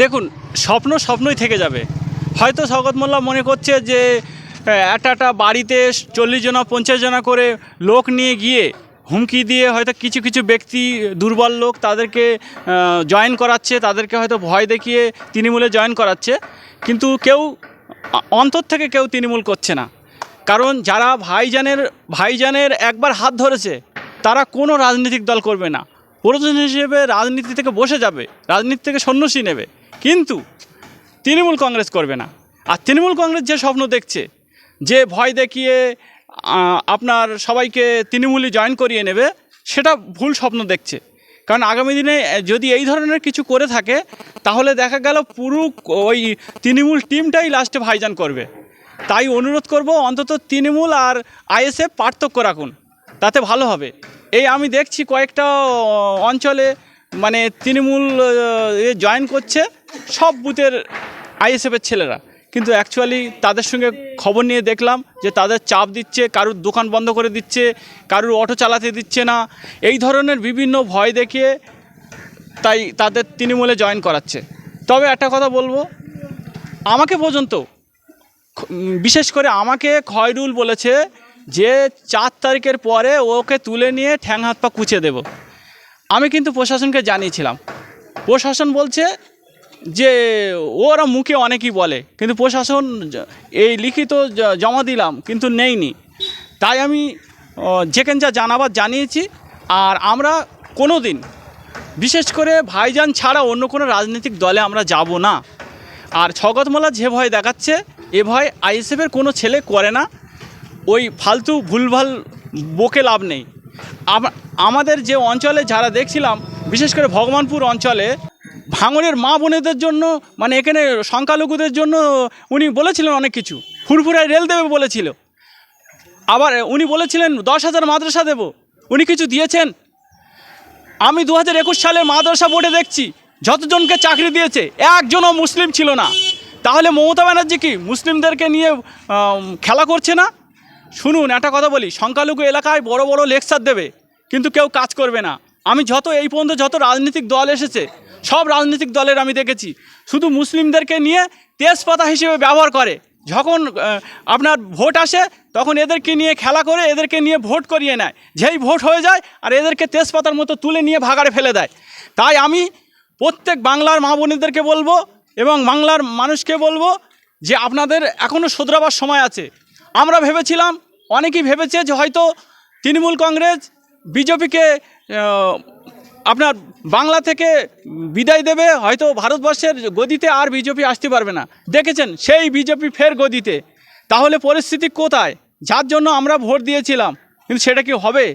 দেখুন, স্বপ্ন স্বপ্নই থেকে যাবে। হয়তো শওকত মোল্লা মনে করছে যে একটা একটা বাড়িতে চল্লিশ জনা, পঞ্চাশ জনা করে লোক নিয়ে গিয়ে হুমকি দিয়ে হয়তো কিছু কিছু ব্যক্তি, দুর্বল লোক তাদেরকে জয়েন করাচ্ছে, তাদেরকে হয়তো ভয় দেখিয়ে তৃণমূলে জয়েন করাচ্ছে। কিন্তু কেউ, অন্তর থেকে কেউ তৃণমূল করছে না। কারণ যারা ভাইজানের ভাইজানের একবার হাত ধরেছে, তারা কোনো রাজনৈতিক দল করবে না। প্রয়োজন হিসেবে রাজনীতি থেকে বসে যাবে, রাজনীতি থেকে সন্ন্যাসী নেবে। কিন্তু তৃণমূল কংগ্রেস করবে না। আর তৃণমূল কংগ্রেস যে স্বপ্ন দেখছে, যে ভয় দেখিয়ে আপনার সবাইকে তৃণমূলই জয়েন করিয়ে নেবে, সেটা ভুল স্বপ্ন দেখছে। কারণ আগামী দিনে যদি এই ধরনের কিছু করে থাকে, তাহলে দেখা গেল পুরো ওই তৃণমূল টিমটাই লাস্টে ভাইজান করবে। তাই অনুরোধ করব অন্তত তৃণমূল আর আইএসএফ পার্থক্য রাখুন, তাতে ভালো হবে। এই আমি দেখছি কয়েকটা অঞ্চলে মানে তৃণমূল জয়েন করছে। সব বুথের আইএসএফের ছেলেরা। কিন্তু অ্যাকচুয়ালি তাদের সঙ্গে খবর নিয়ে দেখলাম যে তাদের চাপ দিচ্ছে, কারুর দোকান বন্ধ করে দিচ্ছে, কারুর অটো চালাতে দিচ্ছে না। এই ধরনের বিভিন্ন ভয় দেখিয়ে তাই তাদের তৃণমূলে জয়েন করাচ্ছে। তবে একটা কথা বলব, আমাকে পর্যন্ত বিশেষ করে আমাকে খয়রুল বলেছে যে চার তারিখের পরে ওকে তুলে নিয়ে ঠ্যাং হাত পা কুচে দেব। আমি কিন্তু প্রশাসনকে জানিয়েছিলাম। প্রশাসন বলছে যে ওরা মুখে অনেকই বলে, কিন্তু প্রশাসন এই লিখিত জমা দিলাম, কিন্তু নেইনি। তাই আমি যেখান যা জানাবার জানিয়েছি, আর আমরা কোনো দিন বিশেষ করে ভাইজান ছাড়া অন্য কোনো রাজনৈতিক দলে আমরা যাব না। আর ছগত মোল্লা যে ভয় দেখাচ্ছে, এ ভয় আইএসএফের কোনো ছেলে করে না। ওই ফালতু ভুলভাল বকে লাভ নেই। আমাদের যে অঞ্চলে যারা দেখছিলাম, বিশেষ করে ভগবানপুর অঞ্চলে ভাঙনের মা বোনেদের জন্য মানে এখানে সংখ্যালঘুদের জন্য উনি বলেছিলেন অনেক কিছু। ফুরফুরায় রেল দেবে বলেছিল। আবার উনি বলেছিলেন, দশ হাজার মাদ্রাসা দেব। উনি কিছু দিয়েছেন? আমি দু হাজার একুশ সালে মাদ্রাসা বোর্ডে দেখছি, যতজনকে চাকরি দিয়েছে, একজনও মুসলিম ছিল না। তাহলে মমতা ব্যানার্জি কি মুসলিমদেরকে নিয়ে খেলা করছে না? শুনুন, একটা কথা বলি, সংখ্যালঘু এলাকায় বড় বড় লেকচার দেবে, কিন্তু কেউ কাজ করবে না। আমি যত এই পর্যন্ত যত রাজনৈতিক দল এসেছে সব রাজনৈতিক দলের আমি দেখেছি। শুধু মুসলিমদেরকে নিয়ে তেজপাতা হিসেবে ব্যবহার করে। যখন আপনার ভোট আসে, তখন এদেরকে নিয়ে খেলা করে, এদেরকে নিয়ে ভোট করিয়ে নেয়। যেই ভোট হয়ে যায়, আর এদেরকে তেজপাতার মতো তুলে নিয়ে ভাগাড়ে ফেলে দেয়। তাই আমি প্রত্যেক বাংলার মা বোনেদেরকে বলব এবং বাংলার মানুষকে বলব যে আপনাদের এখনও শোধরাবার সময় আছে। আমরা ভেবেছিলাম, অনেকেই ভেবেছে যে হয়তো তৃণমূল কংগ্রেস, বিজেপিকে আপনার বাংলা থেকে বিদায় দেবে, হয়তো ভারতবর্ষের গদিতে আর বিজেপি আসতে পারবে না। দেখেছেন, সেই বিজেপি ফের গদিতে। তাহলে পরিস্থিতি কোথায়? যার জন্য আমরা ভোট দিয়েছিলাম, কিন্তু সেটা কি হবে?